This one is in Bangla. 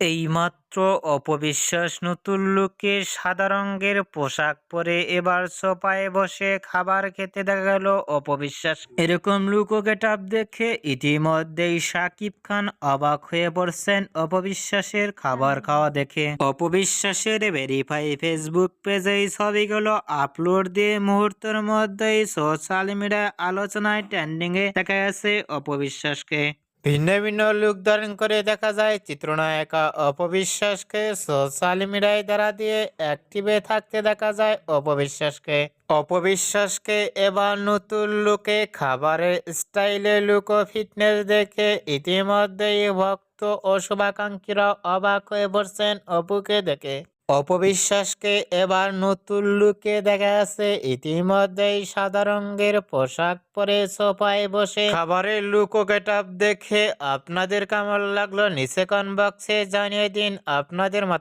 এইমাত্র অপবিশ্বাস নতুন লুকে সাদা রঙের পোশাক পরে এবার সোফায় বসে খাবার খেতে দেখা গেল অপবিশ্বাস। এরকম লুক ও গেটআপ দেখে ইতিমধ্যেই সাকিব খান অবাক হয়ে পড়ছেন অপবিশ্বাসের খাবার খাওয়া দেখে। অপবিশ্বাসের ভেরিফাই ফেসবুক পেজে এই ছবিগুলো আপলোড দিয়ে মুহূর্তের মধ্যেই সোশ্যাল মিডিয়ায় আলোচনায় ট্রেন্ডিং এ দেখা গেছে অপবিশ্বাসকে। ভিন্ন ভিন্ন লুক ধারণ করে দেখা যায়, চিত্রনায়িকা অপবিশ্বাসকে সোশ্যাল মিডিয়ায় দ্বারা দিয়ে অ্যাক্টিভে থাকতে দেখা যায় অপবিশ্বাসকে। অপবিশ্বাসকে এবার নতুন লুকে, খাবারের স্টাইলে লুক ও ফিটনেস দেখে ইতিমধ্যেই ভক্ত ও শুভাকাঙ্ক্ষীরা অবাক হয়ে পড়ছেন অপুকে দেখে। অপবিশ্বাসকে এবার নতুন লুকে দেখা যাচ্ছে। ইতিমধ্যেই সাদা রঙের পোশাক পরে সোফায় বসে খাবারের লুকো ও গেটআপ দেখে আপনাদের কেমন লাগল? নিচে কনবক্সে জানিয়ে দিন। আপনাদের মত